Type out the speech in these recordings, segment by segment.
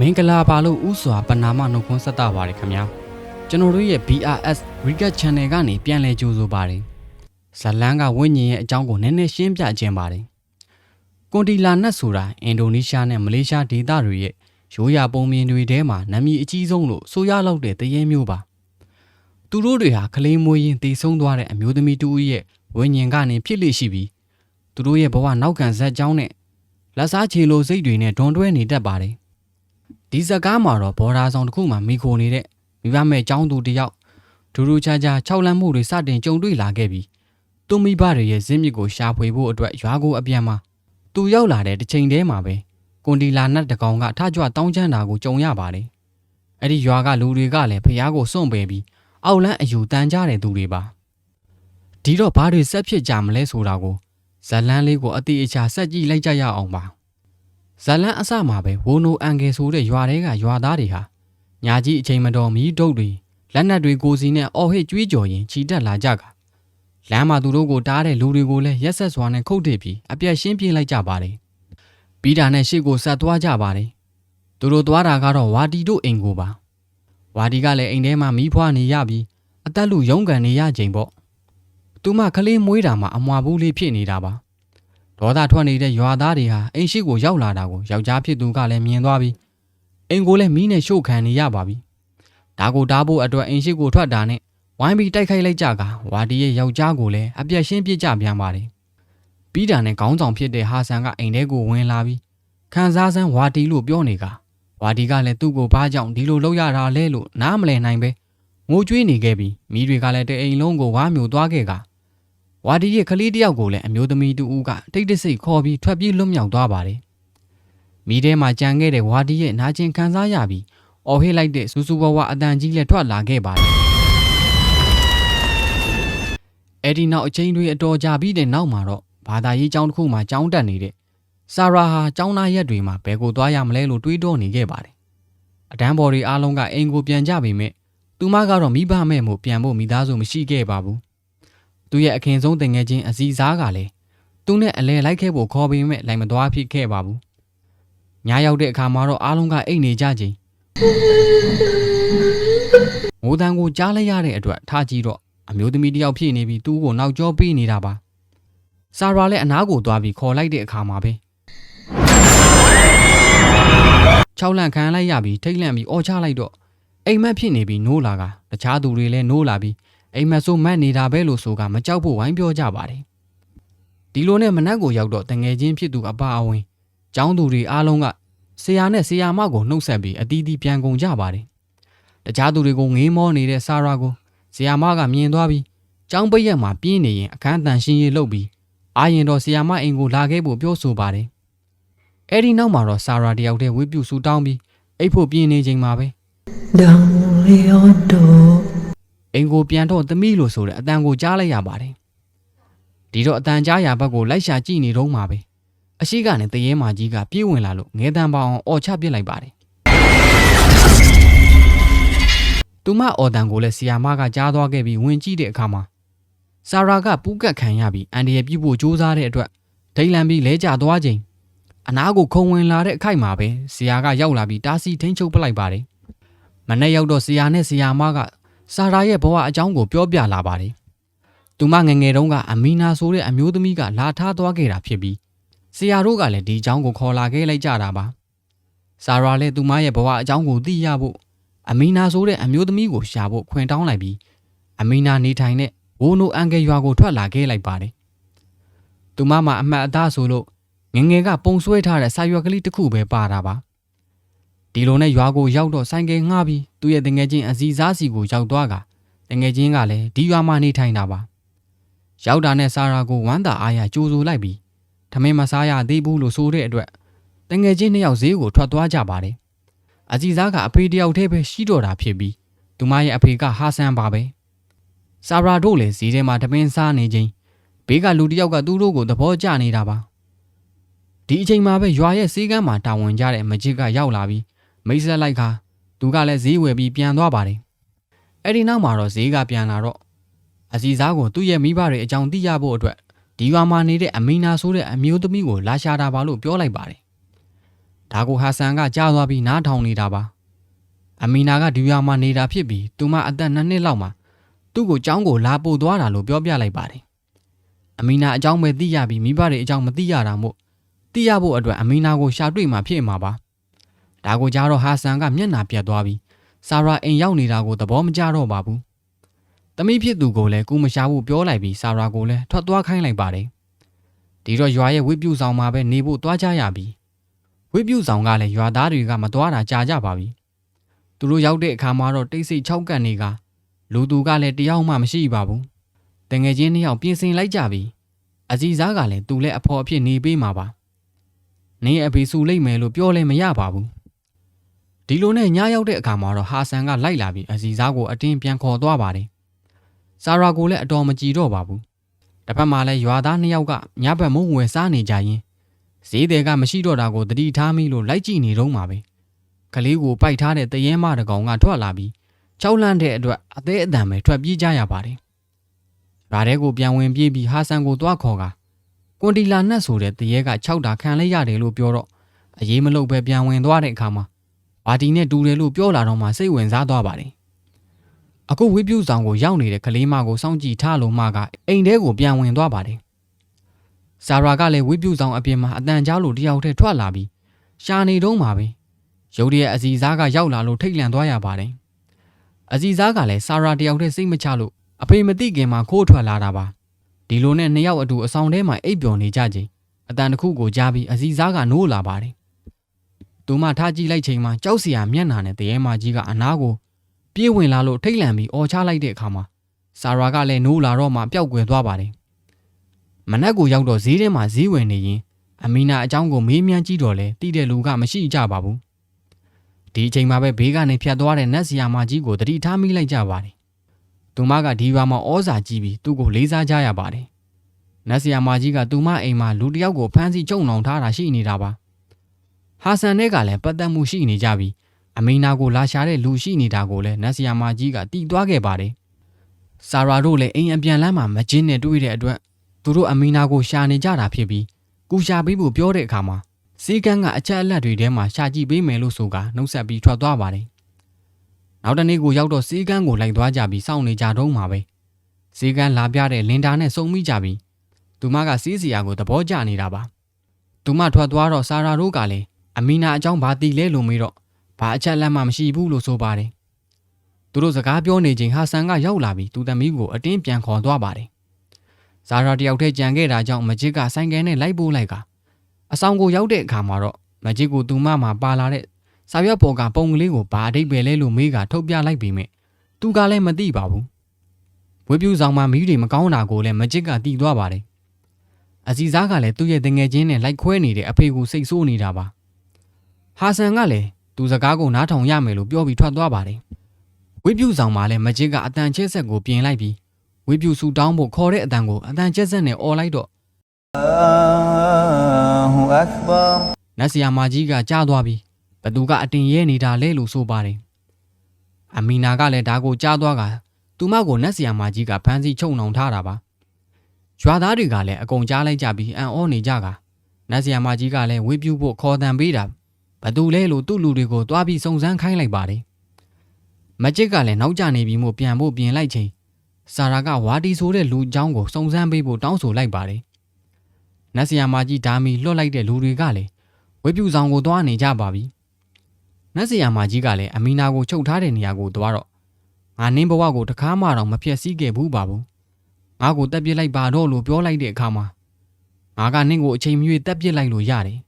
မင်္ဂလာပါလို့ဥစွာပနာမနှုတ်ခွန်းဆက်တာပါတယ်ခင်ဗျာကျွန်တော်တို့ရဲ့ BRS Recap Channel ကနေပြန်လည်ကြိုဆိုပါတယ်ဇလန်းကဝိညာဉ်ရဲ့အကြောင်းကိုနည်းနည်းရှင်းပြခြင်းပါတယ်ကွန်တီလာနတ်ဆိုတာအင်ဒိုနီးရှားနဲ့မလေးရှားဒေသတွေရဲ့ရိုးရာပုံမြင်တွေထဲမှာနာမည်အကြီးဆုံးလို့ဆိုရလောက်တဲ့တရေမျိုးပါသူတို့တွေဟာကလေးမွေးရင်တည်ဆုံးသွားတဲ့အမျိုးသမီးတူရဲ့ဝိညာဉ်ကနေဖြစ်လိရှိပြီးသူတို့ရဲ့ဘဝနောက်ကန်ဇက်ကြောင်းနဲ့လက်စားချေလိုစိတ်တွေနဲ့ဒွန်တွဲနေတတ်ပါတယ် ဒီစကားမှာတော့ဘော်ဒါဆောင်တစ်ခုမှမိခိုနေတဲ့မိဘမဲ့ចောင်းသူတစ်ယောက်ဒူဒူချာချာ၆လမ်းမှုတွေစတင်ကြုံတွေ့လာခဲ့ပြီးသူမိဘတွေရဲ့ဇင်းမြစ်ကိုရှာဖွေဖို့အတွက်ရွာကိုအပြန်မှာသူရောက်လာတဲ့တစ်ချိန်တည်းမှာပဲကွန်ဒီလာနတ်တကောင်ကထကြွတောင်းချမ်းတာကိုကြုံရပါတယ်။အဲ့ဒီရွာကလူတွေကလည်းဖះကိုစွန့်ပယ်ပြီးအောက်လန်းအယူတန်းကြတဲ့သူတွေပါ။ဒီတော့ဘာတွေဆက်ဖြစ်ကြမလဲဆိုတာကိုဇလန်းလေးကိုအတိအကျဆက်ကြည့်လိုက်ကြရအောင်ပါ။ ဇလန်အစမှာပဲဝိုနိုအန်ဂယ်ဆိုတဲ့ရွာထဲကရွာသားတွေဟာညာကြီးအချိန်မတော်မီးတုပ်တွေလက်နက်တွေကိုစီနဲ့အော်ဟစ်ကြွေးကြော်ရင်ခြိတက်လာကြကလမ်းမှာသူတို့ကိုတားတဲ့လူတွေကိုလည်းရက်ဆက်စွာနဲ့ခုတ်ထစ်ပြီးအပြက်ရှင်းပြလိုက်ကြပါတယ်ပြီးတာနဲ့ရှေ့ကိုဆက်သွားကြပါတယ်သူတို့သွားတာကတော့ဝါတီတို့အိမ်ကိုပါဝါတီကလည်းအိမ်ထဲမှာမီးဖွားနေရပြီးအသက်လူရုန်းကန်နေရချိန်ပေါ့သူမကလေးမွေးတာမှအမွာဘူးလေးဖြစ်နေတာပါ ဒေါသထွက်နေတဲ့ရွာသားတွေဟာအိမ်ရှိကိုရောက်လာတာကိုယောက်ျားဖြစ်သူကလည်းမြင်သွားပြီးအိမ်ကိုလည်းမီးနဲ့ရှို့ခံနေရပါပြီ။ဒါကိုတားဖို့အတွက်အိမ်ရှိကိုထွက်တာနဲ့ဝိုင်းပြီးတိုက်ခိုက်လိုက်ကြကဝါဒီရဲ့ယောက်ျားကိုလည်းအပြက်ရှင်းပစ်ကြပြန်ပါတယ်။ပြီးတာနဲ့ခေါင်းဆောင်ဖြစ်တဲ့ဟာဆန်ကအိမ်ထဲကိုဝင်လာပြီးခန်းစားစမ်းဝါဒီလို့ပြောနေကဝါဒီကလည်းသူ့ကိုဘာကြောင့်ဒီလိုလုပ်ရတာလဲလို့နားမလည်နိုင်ပဲငိုကြွေးနေခဲ့ပြီးမိတွေကလည်းတဲ့အိမ်လုံးကိုဝါမျိုးသွားခဲ့က ဝါဒီရဲ့ကလေးတစ်ယောက်ကိုလည်းအမျိုးသမီးတူဦးကတိတ်တဆိတ်ခေါ်ပြီးထွက်ပြေးလွတ်မြောက်သွားပါတယ်။မိထဲမှာကြံခဲ့တဲ့ဝါဒီရဲ့နာကျင်ခံစားရပြီးအော်ဟစ်လိုက်တဲ့စူးစူဝါဝါအတန်ကြီးလည်းထွက်လာခဲ့ပါတယ်။အဲ့ဒီနောက်အချိန်တွေအတော်ကြာပြီးတဲ့နောက်မှာတော့ဘာသာရေးကျောင်းတစ်ခုမှာကျောင်းတက်နေတဲ့ဆာရာဟာကျောင်းသားရက်တွေမှာဘယ်ကိုသွားရမလဲလို့တွေးတောနေခဲ့ပါတယ်။အတန်းဘော်တွေအားလုံးကအိမ်ကိုပြန်ကြပေမဲ့သူမကတော့မိဘမဲ့မှုပြန်ဖို့မိသားစုမရှိခဲ့ပါဘူး။ သူရဲ့အခင်ဆုံးတင်ငယ်ချင်းအစီစားကလည်းသူနဲ့အလဲလိုက်ခဲ့ဖို့ခေါ်ပေမဲ့လိုက်မသွားဖြစ်ခဲ့ပါဘူး။ညရောက်တဲ့အခါမှာတော့အားလုံးကအိတ်နေကြချိန်ငိုတန်ကိုကြားလိုက်ရတဲ့အတွက်ထားကြည့်တော့အမျိုးသမီးတစ်ယောက်ဖြစ်နေပြီးသူ့ကိုနောက်ကျောပေးနေတာပါ။ဆာရာလည်းအနားကိုသွားပြီးခေါ်လိုက်တဲ့အခါမှာပဲ၆လန့်ခံလိုက်ရပြီးထိတ်လန့်ပြီးအော်ချလိုက်တော့အိမ်မက်ဖြစ်နေပြီးနိုးလာကတခြားသူတွေလည်းနိုးလာပြီး အိမ်မက်ဆိုးမက်နေတာပဲလို့ဆိုကမကြောက်ဖို့ဝိုင်းပြောကြပါတယ်ဒီလိုနဲ့မနက်ကိုရောက်တော့တငယ်ချင်းဖြစ်သူအပါအဝင်ចောင်းသူတွေအားလုံးကဆရာနဲ့ဆရာမကိုနှုတ်ဆက်ပြီးအတီးတီးပြန်ကုန်ကြပါတယ်တခြားသူတွေကိုငေးမောနေတဲ့ဆာရာကိုဆရာမကမြင်သွားပြီးចောင်းပိတ်ရက်မှာပြင်းနေရင်အခန်းတန်ရှင်းရေးလုပ်ပြီးအာရင်တော့ဆရာမအိမ်ကိုလာခဲ့ဖို့ပြောဆိုပါတယ်အဲ့ဒီနောက်မှာတော့ဆာရာတယောက်တည်းဝိပုဆူတောင်းပြီးအိတ်ဖို့ပြင်းနေချိန်မှာပဲ Don Leondo အိမ်ကိုပြန်တော့သမီးလို့ဆိုတဲ့အတန်ကိုကြားလိုက်ရပါတယ်။ဒီတော့အတန်ကြားရဘက်ကိုလိုက်ရှာကြည့်နေတော့မှာပဲ။အရှိကနေတရေမာကြီးကပြေးဝင်လာလို့ငဲတန်ပေါအောင်အော်ချပစ်လိုက်ပါတယ်။သူမအော်တန်ကိုလည်းဆီယာမကကြားသွားခဲ့ပြီးဝင်ကြည့်တဲ့အခါမှာဆာရာကပူးကတ်ခံရပြီးအန်ဒီရဲ့ပြစ်ဖို့ကြိုးစားတဲ့အတွက်ဒိတ်လန်ပြီးလဲကျသွားချိန်အနားကိုခုံဝင်လာတဲ့အခိုက်မှာပဲဆီယာကရောက်လာပြီးတားစီထိန်ချုပ်ပလိုက်ပါတယ်။မနေ့ရောက်တော့ဆီယာနဲ့ဆီယာမက ဆာရာရဲ့ဘဝအကြောင်းကိုပြောပြလာပါတယ်။သူမငယ်ငယ်တုန်းကအမီနာဆိုတဲ့အမျိုးသမီးကလာထားသွားခဲ့တာဖြစ်ပြီးဆရာတို့ကလည်းဒီအကြောင်းကိုခေါ်လာခဲ့လိုက်ကြတာပါ။ဆာရာလည်းသူမရဲ့ဘဝအကြောင်းကိုသိရဖို့အမီနာဆိုတဲ့အမျိုးသမီးကိုရှာဖို့ခွင့်တောင်းလိုက်ပြီးအမီနာနေထိုင်တဲ့ဝိုနိုအန်ကယ်ရွာကိုထွက်လာခဲ့လိုက်ပါတယ်။သူမမှာအမှတ်အသားဆိုလို့ငယ်ငယ်ကပုံဆွဲထားတဲ့စာရွက်ကလေးတစ်ခုပဲပါတာပါ။ ဒီလိုနဲ့ရွာကိုရောက်တော့ဆိုင်ကယ်ငှားပြီးသူ့ရဲ့တငယ်ချင်းအစီစားစီကိုရောက်သွားကတငယ်ချင်းကလည်းဒီရွာမှာနေထိုင်တာပါရောက်တာနဲ့ဆာရာကိုဝမ်းသာအားရကြိုးဆိုလိုက်ပြီးထမင်းမစားရသေးဘူးလို့ဆိုတဲ့အတွက်တငယ်ချင်းနှစ်ယောက်ဈေးကိုထွက်သွားကြပါတယ်အစီစားကအဖေတယောက်တည်းပဲရှိတော့တာဖြစ်ပြီးသူမရဲ့အဖေကဟာဆန်ပါပဲဆာရာတို့လည်းဈေးထဲမှာထမင်းစားနေချိန်ဘေးကလူတစ်ယောက်ကသူတို့ကိုသဘောကျနေတာပါဒီအချိန်မှာပဲရွာရဲ့ဈေးကမ်းမှာတာဝန်ကျတဲ့မဂျစ်ကရောက်လာပြီး မိတ်ဆက်လိုက်ခါသူကလည်းဈေးဝယ်ပြီးပြန်သွားပါတယ်အဲ့ဒီနောက်မှာတော့ဈေးကပြန်လာတော့အစီစားကိုသူ့ရဲ့မိဘတွေအကြောင်းသိရဖို့အတွက်ဒီရွာမှာနေတဲ့အမီနာဆိုတဲ့အမျိုးသမီးကိုလာရှာတာပါလို့ပြောလိုက်ပါတယ်ဒါကိုဟာဆန်ကကြားသွားပြီးနားထောင်နေတာပါအမီနာကဒီရွာမှာနေတာဖြစ်ပြီးသူမအသက်နှစ်နှစ်လောက်မှာသူ့ကိုကြောင်းကိုလာပို့သွားတာလို့ပြောပြလိုက်ပါတယ်အမီနာအကြောင်းပဲသိရပြီးမိဘတွေအကြောင်းမသိရတာမို့သိရဖို့အတွက်အမီနာကိုရှာတွေ့မှဖြစ်မှာပါ ဒါကိုကြားတော့ဟာဆန်ကမျက်နှာပြတ်သွားပြီးဆာရာအိမ်ရောက်နေတာကိုသဘောမကျတော့ပါဘူးသမီးဖြစ်သူကိုလည်းကူမရှာဘူးပြောလိုက်ပြီးဆာရာကိုလည်းထွက်သွားခိုင်းလိုက်ပါတယ်ဒီတော့ရွာရဲ့ဝိပုဆောင်မှာပဲနေဖို့သွားကြရပြီးဝိပုဆောင်ကလည်းရွာသားတွေကမသွားတာကြာကြပါပြီ။သူတို့ရောက်တဲ့အခါမှာတော့တိတ်ဆိတ်၆ကန်နေကလူသူကလည်းတယောက်မှမရှိပါဘူး။တငယ်ချင်းနှစ်ယောက်ပြင်ဆင်လိုက်ကြပြီ။အစီစားကလည်းသူလည်းအဖော်အဖြစ်နေပေးမှာပါ။နင်းအဖေစုလိုက်မယ်လို့ပြောလည်းမရပါဘူး။ ဒီလိုနဲ့ညရောက်တဲ့အခါမှာတော့ဟာဆန်ကလိုက်လာပြီးအစီစားကိုအတင်းပြန်ခေါ်သွားပါတယ်။ဆာရာကိုလည်းအတော်မကြည်တော့ပါဘူး။တစ်ဖက်မှာလည်းရွာသားနှစ်ယောက်ကညဘက်မုံဝယ်စားနေကြရင်ဈေးတွေကမရှိတော့တာကိုတတိထားမိလို့လိုက်ကြည့်နေတော့မှာပဲကလေးကိုပိုက်ထားတဲ့တရဲမတကောင်ကထွက်လာပြီးကြောက်လန့်တဲ့အတွက်အသေးအတန်ပဲထွက်ပြေးကြရပါတယ်။ဓာထဲကိုပြန်ဝင်ပြေးပြီးဟာဆန်ကိုသွားခေါ်ကကွန်တီလာနှက်ဆိုတဲ့တရဲက6တာခံလိုက်ရတယ်လို့ပြောတော့အရေးမလုပ်ပဲပြန်ဝင်သွားတဲ့အခါမှာ ဘာတီနဲ့တူတယ်လို့ပြောလာတော့မှစိတ်ဝင်စားသွားပါတယ်။အခုဝိပုဆောင်ကိုရောက်နေတဲ့ကလေးမကိုစောင့်ကြည့်ထားလို့မှကအိမ်ထဲကိုပြန်ဝင်သွားပါတယ်။ဆာရာကလည်းဝိပုဆောင်အပြင်မှာအတန်ကြားလို့တယောက်တည်းထွက်လာပြီးရှာနေတော့မှာပဲရုတ်တရက်အစီစားကရောက်လာလို့ထိတ်လန့်သွားရပါတယ်အစီစားကလည်းဆာရာတယောက်တည်းစိတ်မချလို့အဖေမသိခင်မှာခိုးထွက်လာတာပါဒီလိုနဲ့နှစ်ယောက်အတူအဆောင်ထဲမှာအိပ်ပျော်နေကြချိန်အတန်တစ်ခုကိုကြားပြီးအစီစားကနိုးလာပါတယ် သူမထားကြည့်လိုက်ချိန်မှာကြောက်စရာမျက်နှာနဲ့တရေမကြီးကအနားကိုပြေးဝင်လာလို့ထိတ်လန့်ပြီးအော်ချလိုက်တဲ့အခါမှာဆာရာကလည်းနိုးလာတော့မှပျောက်ကွယ်သွားပါတယ်မနက်ကိုရောက်တော့ဈေးထဲမှာဈေးဝင်နေရင်အမီနာအကြောင်းကိုမေးမြန်းကြည့်တော့လဲတိတဲ့လူကမရှိကြပါဘူးဒီအချိန်မှာပဲဘေးကနေဖြတ်သွားတဲ့နတ်ဆီယာမကြီးကိုတတိထားမိလိုက်ကြပါတယ်သူမကဒီရွာမှာဩဇာကြီးပြီးသူ့ကိုလေးစားကြရပါတယ်နတ်ဆီယာမကြီးကသူမအိမ်မှာလူတစ်ယောက်ကိုဖမ်းဆီးကြုံနှောင်ထားတာရှိနေတာပါ ဟာဆန်နဲ့ကလည်းပတ်သက်မှုရှိနေကြပြီးအမီနာကိုလာရှာတဲ့လူရှိနေတာကိုလည်းနတ်ဆီယာမကြီးကတီးသွားခဲ့ပါတယ်ဆာရာတို့လည်းအိမ်အပြန်လမ်းမှာမကျင်းနဲ့တွေ့တဲ့အတွက်သူတို့အမီနာကိုရှာနေကြတာဖြစ်ပြီးကူရှာပေးဖို့ပြောတဲ့အခါမှာစီကန်းကအချက်အလက်တွေထဲမှာရှာကြည့်ပေးမယ်လို့ဆိုကနှုတ်ဆက်ပြီးထွက်သွားပါတယ်။နောက်တနေ့ကိုရောက်တော့စီကန်းကိုလိုက်သွားကြပြီးစောင့်နေကြတော့မှာပဲ။စီကန်းလာပြတဲ့လင်တာနဲ့စုံမိကြပြီးသူမကစီးစီယာကိုသဘောကျနေတာပါ။သူမထွက်သွားတော့ဆာရာတို့ကလည်း အမီနာအကြောင်းဘာတီလဲလို့မေးတော့ဘာအချက်လက်မှမရှိဘူးလို့ဆိုပါတယ်။သူတို့စကားပြောနေချိန်ဟာဆန်ကရောက်လာပြီးသူသမီးကိုအတင်းပြန်ခေါ်သွားပါတယ်။ဇာရာတယောက်တည်းကြံခဲ့တာကြောင့်မဂျစ်ကဆိုင်ကယ်နဲ့လိုက်ပို့လိုက်ကအဆောင်ကိုရောက်တဲ့အခါမှာတော့မဂျစ်ကိုသူမမှာပါလာတဲ့စာရွက်ပေါ်ကပုံကလေးကိုဘာအဓိပ္ပာယ်လဲလို့မေးကထုတ်ပြလိုက်ပြီးမြဲသူကလည်းမသိပါဘူးဝေပြူဆောင်မှာမီးတွေမကောင်းတာကိုလည်းမဂျစ်ကတီးသွားပါတယ်အစီစားကလည်းသူ့ရဲ့တငယ်ချင်းနဲ့လိုက်ခွဲနေတဲ့အဖေကိုစိတ်ဆိုးနေတာပါ ဟာဆန်ကလည်းသူစကားကိုနားထောင်ရမယ်လို့ပြောပြီးထွက်သွားပါတယ်ဝိပုဆောင်မှာလည်းမဂျစ်ကအတန်ချက်ဆက်ကိုပြင်လိုက်ပြီးဝိပုဆူတောင်းဖို့ခေါ်တဲ့အတန်ကိုအတန်ချက်ဆက်နဲ့អော်လိုက်တော့ဟူအက်ဘာနတ်ဆီယာမာကြီးကကြားသွားပြီးဘသူကအတင်ရဲနေတာလဲလို့ဆိုပါတယ်အမီနာကလည်းဒါကိုကြားသွားကသူမကိုနတ်ဆီယာမာကြီးကဖမ်းဆီးချုပ်နှောင်ထားတာပါရွာသားတွေကလည်းအကုန်ကြားလိုက်ကြပြီးအံ့ဩနေကြကနတ်ဆီယာမာကြီးကလည်းဝိပုဖို့ခေါ်တန်ပေးတာ ဘသူလဲလို့သူ့လူတွေကိုတွားပြီးစုံစမ်းခိုင်းလိုက်ပါတယ်မကြစ်ကလည်းနောက်ကျနေပြီးမို့ပြန်ဖို့ပြင်လိုက်ချိန်ဆာရာကဝါတီဆိုတဲ့လူအကြောင်းကိုစုံစမ်းပေးဖို့တောင်းဆိုလိုက်ပါတယ်။နတ်ဆီယာမကြီးဓာမီလွတ်လိုက်တဲ့လူတွေကလည်းဝေပြူဆောင်ကိုသွားနေကြပါပြီ။နတ်ဆီယာမကြီးကလည်းအမီနာကိုချုပ်ထားတဲ့နေရာကိုသွားတော့ငါနင်းဘဝကိုတကားမှတော့မဖြက်စီးခဲ့ဘူးပါဘူး။ငါကိုတက်ပြစ်လိုက်ပါတော့လို့ပြောလိုက်တဲ့အခါမှာငါကနင်းကိုအချိန်မရွေးတက်ပြစ်လိုက်လို့ရတယ်။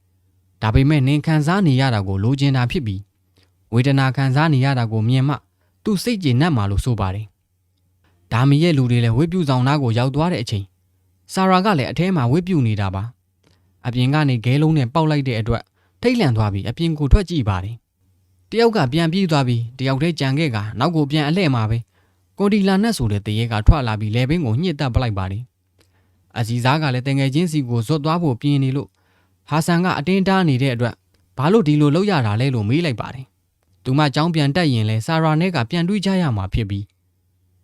ဒါပေမဲ့နင်းခံစားနေရတာကိုလိုချင်တာဖြစ်ပြီးဝေဒနာခံစားနေရတာကိုမြင်မှသူ့စိတ်ကျေနပ်မှာလို့ဆိုပါတယ်။ဒါမီရဲ့လူတွေလည်းဝိပြူဆောင်သားကိုရောက်သွားတဲ့အချိန်ဆာရာကလည်းအထဲမှာဝိပြူနေတာပါအပြင်ကနေဂဲလုံးနဲ့ပေါက်လိုက်တဲ့အတွက်ထိတ်လန့်သွားပြီးအပြင်ကိုထွက်ကြည့်ပါတယ်တယောက်ကပြန်ပြေးသွားပြီးတယောက်တည်းကြံခဲ့ကနောက်ကိုပြန်အလှဲ့မှာပဲကိုဒီလာနဲ့ဆိုတဲ့တရေကထွက်လာပြီးလေဘင်းကိုညှစ်တက်ပလိုက်ပါတယ်အစီစားကလည်းတငယ်ချင်းစီကိုဇွတ်သွားဖို့ပြင်းနေလို့ ဟာဆန်ကအတင်းတားနေတဲ့အတွက်ဘာလို့ဒီလိုလုပ်ရတာလဲလို့မေးလိုက်ပါတယ်သူမចောင်းပြန်တက်ရင်လဲဆာရာနဲ့ကပြန်တွေးကြရမှာဖြစ်ပြီး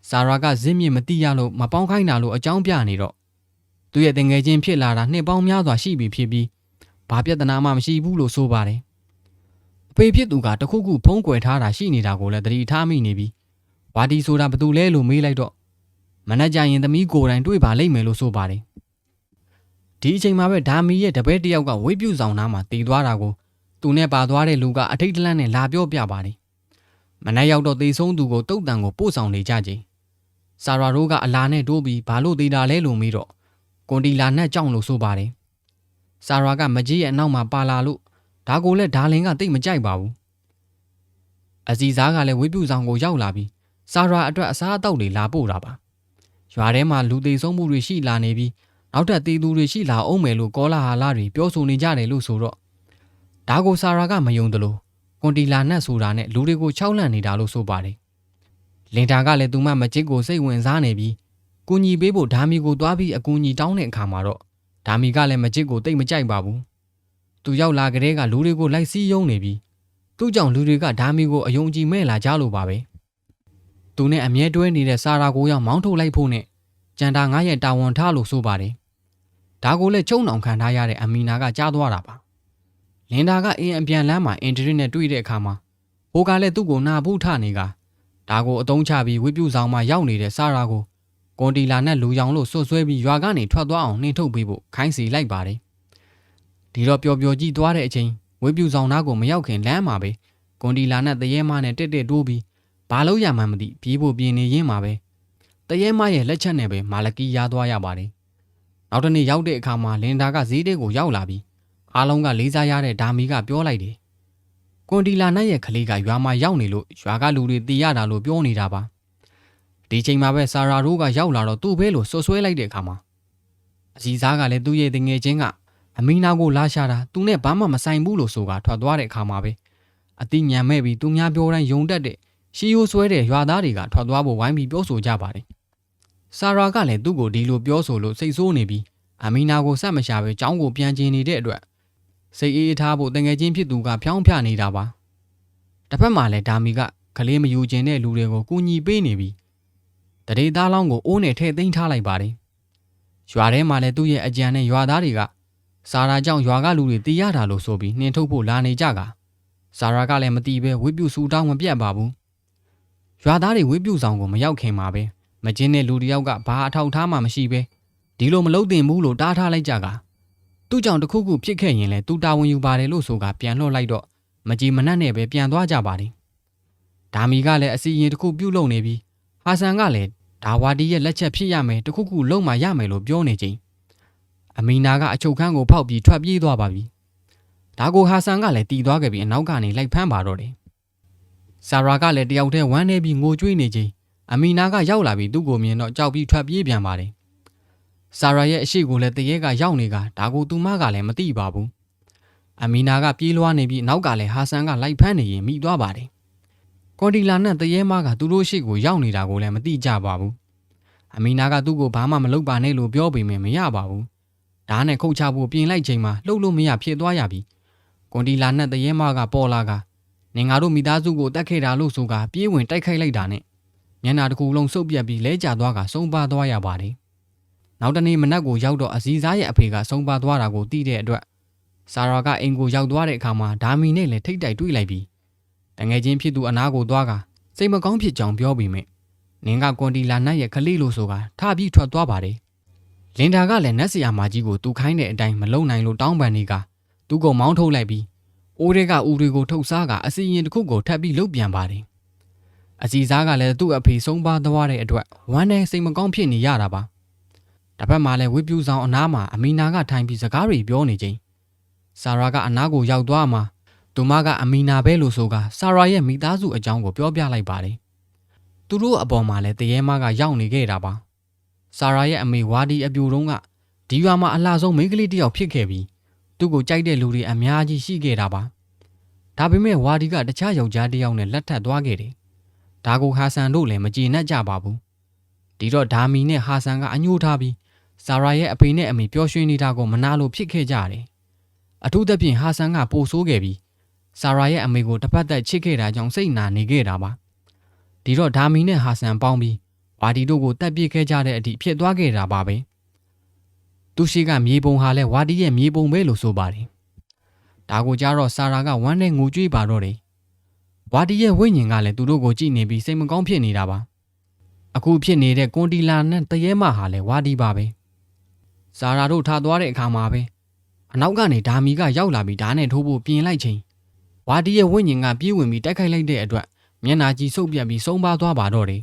ဆာရာကဇင်းမြင့်မတိရလို့မပေါင်းခိုင်းတာလို့အကြောင်းပြနေတော့သူ့ရဲ့တငယ်ချင်းဖြစ်လာတာနှစ်ပေါင်းများစွာရှိပြီဖြစ်ပြီးဘာပြဿနာမှမရှိဘူးလို့ဆိုပါတယ်အဖေဖြစ်သူကတခုခုဖုံးကွယ်ထားတာရှိနေတာကိုလည်းသတိထားမိနေပြီဝါဒီဆိုတာဘသူလဲလို့မေးလိုက်တော့မနက်ကျရင်သမီးကိုယ်တိုင်တွေ့ပါလိမ့်မယ်လို့ဆိုပါတယ် ဒီအချိန်မှာပဲဒါမီရဲ့တပည့်တစ်ယောက်ကဝိတ်ပြူဆောင်နားမှာတည်သွားတာကိုသူနဲ့ပါသွားတဲ့လူကအထိတ်တလန့်နဲ့လာပြောပြပါတယ်မနက်ရောက်တော့သေဆုံးသူကိုတုတ်တန်ကိုပို့ဆောင်နေကြချိန်ဆာရာတို့ကအလာနဲ့တိုးပြီးဘာလို့သေးတာလဲလို့မေးတော့ကွန်တီလာနဲ့ကြောက်လို့ဆိုပါတယ်ဆာရာကမကြီးရဲ့အနောက်မှာပါလာလို့ဒါကိုလည်းဒါလင်ကတိတ်မကြိုက်ပါဘူးအစီစားကလည်းဝိပုဆောင်ကိုရောက်လာပြီးဆာရာအတွက်အစားအသောက်တွေလာပို့တာပါရွာထဲမှာလူသေးဆုံးမှုတွေရှိလာနေပြီး နောက်ထပ်သေးသူတွေရှိလာအောင်မယ်လို့ကောလာဟာလာတွေပြောဆိုနေကြတယ်လို့ဆိုတော့ဒါကိုဆာရာကမယုံသလိုကွန်တီလာနဲ့ဆိုတာနဲ့လူတွေကိုခြောက်လန့်နေတာလို့ဆိုပါတယ်လင်တာကလည်းသူမမချစ်ကိုစိတ်ဝင်စားနေပြီးကူညီပေးဖို့ဓာမီကိုတွားပြီးအကူအညီတောင်းတဲ့အခါမှာတော့ဓာမီကလည်းမချစ်ကိုတိတ်မကြိုက်ပါဘူးသူရောက်လာကလေးကလူတွေကိုလိုက်စည်းရုံးနေပြီးသူ့ကြောင့်လူတွေကဓာမီကိုအယုံကြည်မဲ့လာကြလို့ပါပဲသူနဲ့အမြဲတွဲနေတဲ့စာရာကိုရောက်မောင်းထုတ်လိုက်ဖို့နဲ့ကြံတာငါရဲ့တာဝန်ထားလို့ဆိုပါတယ် ဒါကိုလည်းချုံအောင်ခံထားရတဲ့အမီနာကကြားသွားတာပါလင်ဒါကအင်းအပြန်လမ်းမှာအင်တရစ်နဲ့တွေ့တဲ့အခါမှာဟိုကလည်းသူ့ကိုနာဘူးထနေကဒါကိုအတုံးချပြီးဝိပုဆောင်မှာရောက်နေတဲ့စာရာကိုကွန်တီလာနဲ့လူရောင်လို့ဆွတ်ဆွဲပြီးရွာကနေထွက်သွားအောင်နှင်ထုတ်ပေးဖို့ခိုင်းစီလိုက်ပါတယ်ဒီတော့ပျော်ပျော်ကြီးသွားတဲ့အချိန်ဝိပုဆောင်သားကိုမရောက်ခင်လမ်းမှာပဲကွန်တီလာနဲ့တရေမနဲ့တက်တက်တိုးပြီးဘာလို့ရမှန်းမသိပြေးဖို့ပြင်နေရင်းမှာပဲတရေမရဲ့လက်ချက်နဲ့ပဲမာလကီရားသွားရပါတယ် နောက်တနေ့ရောက်တဲ့အခါမှာလင်ဒါကဈေးတဲကိုရောက်လာပြီးအားလုံးကလေးစားရတဲ့ဒါမီကပြောလိုက်တယ်ကွန်တီလာနဲ့ရဲ့ကလေးကရွာမှာရောက်နေလို့ရွာကလူတွေတီးရတာလို့ပြောနေတာပါဒီချိန်မှာပဲဆာရာတို့ကရောက်လာတော့သူ့ဘဲလို့ဆွဆွဲလိုက်တဲ့အခါမှာအစီစားကလည်းသူ့ရဲ့တငယ်ချင်းကအမီနာကိုလာရှာတာသူနဲ့ဘာမှမဆိုင်ဘူးလို့ဆိုကထွက်သွားတဲ့အခါမှာပဲအတိညာမဲ့ပြီးသူများပြောတိုင်းယုံတက်တဲ့ရှီယိုဆွဲတဲ့ရွာသားတွေကထွက်သွားဖို့ဝိုင်းပြီးပြောဆိုကြပါတယ် ဆာရာကလည်းသူ့ကိုဒီလိုပြောဆိုလို့စိတ်ဆိုးနေပြီးအမီနာကိုစက်မရှာပဲចောင်းကိုပြန်ကျင်နေတဲ့အတွက်စိတ်အေးထားဖို့တငယ်ချင်းဖြစ်သူကဖျောင်းဖျနေတာပါတစ်ဖက်မှာလည်းဒါမီကကလေးမယူခြင်းတဲ့လူတွေကိုကူညီပေးနေပြီးတရေသားလောင်းကိုအိုးနဲ့ထဲသိမ်းထားလိုက်ပါတယ်ရွာထဲမှာလည်းသူ့ရဲ့အကြံနဲ့ရွာသားတွေကစာရာကြောင့်ရွာကလူတွေတီးရတာလို့ဆိုပြီးနှင်ထုတ်ဖို့လာနေကြကစာရာကလည်းမတီးပဲဝိပုဆူတောင်းမပြတ်ပါဘူးရွာသားတွေဝိပုဆောင်ကိုမရောက်ခင်မှာပဲ မကျင်းတဲ့လူတယောက်ကဘာအထောက်ထားမှမရှိပဲဒီလိုမလုပ်သင့်ဘူးလို့တားထားလိုက်ကြကသူ့ကြောင့်တခုခုဖြစ်ခဲ့ရင်လည်းသူတာဝန်ယူပါတယ်လို့ဆိုကပြန်လှော့လိုက်တော့မကြည်မနှက်နဲ့ပဲပြန်သွားကြပါတယ်ဒါမီကလည်းအစီရင်တစ်ခုပြုတ်လုံနေပြီးဟာဆန်ကလည်းဒါဝါဒီရဲ့လက်ချက်ဖြစ်ရမယ်တခုခုလုံးမရမယ်လို့ပြောနေချိန်အမီနာကအချုပ်ခန်းကိုဖောက်ပြီးထွက်ပြေးသွားပါပြီဒါကိုဟာဆန်ကလည်းတီးသွားခဲ့ပြီးအနောက်ကနေလိုက်ဖမ်းပါတော့တယ်ဆာရာကလည်းတယောက်တည်းဝမ်းနေပြီးငိုကြွေးနေချိန် အမီနာကရောက်လာပြီးသူ့ကိုမြင်တော့ကြောက်ပြီးထွက်ပြေးပြန်ပါတယ်ဆာရာရဲ့အရှိကိုလည်းတရေကရောက်နေကဒါကိုသူမကလည်းမသိပါဘူးအမီနာကပြေးလွှားနေပြီးနောက်ကလည်းဟာဆန်ကလိုက်ဖမ်းနေရင်မိသွားပါတယ်ကွန်တီလာနဲ့တရေမကသူတို့ရှိကိုရောက်နေတာကိုလည်းမသိကြပါဘူးအမီနာကသူ့ကိုဘာမှမလုပ်ပါနဲ့လို့ပြောပေမဲ့မရပါဘူးဓာတ်နဲ့ခုတ်ချဖို့ပြင်လိုက်ချိန်မှာလှုပ်လို့မရဖြစ်သွားရပြီကွန်တီလာနဲ့တရေမကပေါ်လာကနင်ငါတို့မိသားစုကိုတတ်ခဲ့တာလို့ဆိုကပြေးဝင်တိုက်ခိုက်လိုက်တာနဲ့ မျက်နာတစ်ခုလုံးစုပ်ပြတ်ပြီးလဲကျသွားကဆုံးပါသွားရပါတယ်နောက်တနေ့မနက်ကိုရောက်တော့အစည်းစားရဲ့အဖေကဆုံးပါသွားတာကိုသိတဲ့အတွက်ဆာရာကအိမ်ကိုရောက်သွားတဲ့အခါမှာဒါမီနဲ့လည်းထိတ်တိုက်တွေ့လိုက်ပြီးတငယ်ချင်းဖြစ်သူအနာကိုသွားကစိတ်မကောင်းဖြစ်ကြောင်ပြောပြီးမြနင်ကကွန်တီလာနတ်ရဲ့ခလေးလို့ဆိုကထပြီးထွက်သွားပါတယ်လင်ဒါကလည်းနတ်ဆရာမကြီးကိုသူခိုင်းတဲ့အတိုင်းမလုံနိုင်လို့တောင်းပန်နေကသူ့ကိုမောင်းထုတ်လိုက်ပြီးအိုးတွေကဦးတွေကိုထုတ်စားကအစီရင်တစ်ခုကိုထပ်ပြီးလုတ်ပြန်ပါတယ် အစီစားကလည်းသူ့အဖေဆုံးပါသွားတဲ့အတွက်ဝမ်းနဲ့စိတ်မကောင်းဖြစ်နေရတာပါတစ်ဖက်မှာလည်းဝိပြူဆောင်အနားမှာအမီနာကထိုင်ပြီးစကားတွေပြောနေချိန်ဆာရာကအနားကိုရောက်သွားမှသူမကအမီနာပဲလို့ဆိုကဆာရာရဲ့မိသားစုအကြောင်းကိုပြောပြလိုက်ပါတယ်သူတို့အပေါ်မှာလည်းတရေမကရောက်နေခဲ့တာပါဆာရာရဲ့အမေဝါဒီအပြူတုံးကဒီရွာမှာအလှဆုံးမိန်းကလေးတစ်ယောက်ဖြစ်ခဲ့ပြီးသူ့ကိုကြိုက်တဲ့လူတွေအများကြီးရှိခဲ့တာပါဒါပေမဲ့ဝါဒီကတခြားယောက်ျားတစ်ယောက်နဲ့လက်ထပ်သွားခဲ့တယ် ဒါကိုဟာဆန်တို့လည်းမကျေနပ်ကြပါဘူးဒီတော့ဒါမီနဲ့ဟာဆန်ကအညှိုးထားပြီးဇာရာရဲ့အဖေနဲ့အမေပျော်ရွှင်နေတာကိုမနာလို့ဖြစ်ခဲ့ကြတယ်အထူးသဖြင့်ဟာဆန်ကပိုဆိုးခဲ့ပြီးဇာရာရဲ့အမေကိုတစ်ပတ်သက်ချစ်ခဲ့တာကြောင့်စိတ်နာနေခဲ့တာပါဒီတော့ဒါမီနဲ့ဟာဆန်ပေါင်းပြီးဝါဒီတို့ကိုတက်ပစ်ခဲ့ကြတဲ့အထိဖြစ်သွားခဲ့တာပါပဲသူရှိကမြေပုံဟာလဲဝါဒီရဲ့မြေပုံပဲလို့ဆိုပါတယ်ဒါကိုကြားတော့ဆာရာကဝမ်းနဲ့ငိုကြွေးပါတော့တယ် ဝါဒီရဲ့ဝိညာဉ်ကလည်းသူတို့ကိုကြည့်နေပြီးစိတ်မကောင်းဖြစ်နေတာပါအခုဖြစ်နေတဲ့ကွန်တီလာနဲ့တရေမဟာလည်းဝါဒီပါပဲဆာရာတို့ထားသွားတဲ့အခါမှာပဲအနောက်ကနေဒါမီကရောက်လာပြီးဓာတ်နဲ့ထိုးဖို့ပြင်လိုက်ချိန်ဝါဒီရဲ့ဝိညာဉ်ကပြေးဝင်ပြီးတိုက်ခိုက်လိုက်တဲ့အတွက်မျက်နာကြီးဆုပ်ပြတ်ပြီးဆုံးပါသွားပါတော့တယ်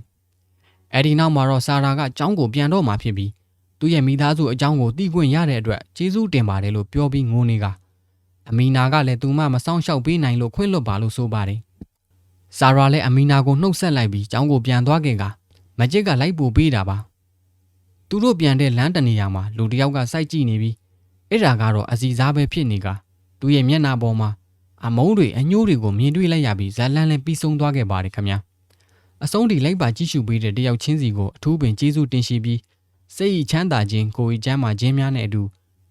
အဲဒီနောက်မှာတော့ဆာရာကကျောင်းကိုပြန်တော့မှဖြစ်ပြီးသူ့ရဲ့မိသားစုအကြောင်းကိုသိခွင့်ရတဲ့အတွက်ကျေးဇူးတင်ပါတယ်လို့ပြောပြီးငိုနေကအမီနာကလည်းသူမမစောင့်ရှောက်ပေးနိုင်လို့ခွင့်လွတ်ပါလို့ဆိုပါတယ်။ ဆာရာလည်းအမီနာကိုနှုတ်ဆက်လိုက်ပြီးကျောင်းကိုပြန်သွားခင်ကမဂျစ်ကလိုက်ပို့ပေးတာပါ။သူတို့ပြန်တဲ့လမ်းတနေရာမှာလူတစ်ယောက်ကစိုက်ကြည့်နေပြီးအဲ့ဒါကတော့အစီစားပဲဖြစ်နေကသူ့ရဲ့မျက်နှာပေါ်မှာအမုန်းတွေအညိုးတွေကိုမြင်တွေ့လိုက်ရပြီးဇက်လန်းလည်းပြီးဆုံးသွားခဲ့ပါတယ်ခင်ဗျာ။အဆုံးထိလိုက်ပါကြည့်ရှုပေးတဲ့တယောက်ချင်းစီကိုအထူးပင်ကျေးဇူးတင်ရှိပြီးစိတ်ဤချမ်းသာခြင်းကိုယ်ဤချမ်းသာခြင်းများနဲ့အတူ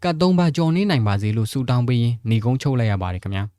ကတ်သုံးပါကြော်နေနိုင်ပါစေလို့ဆုတောင်းပေးရင်းညီကုန်းချုပ်လိုက်ရပါတယ်ခင်ဗျာ။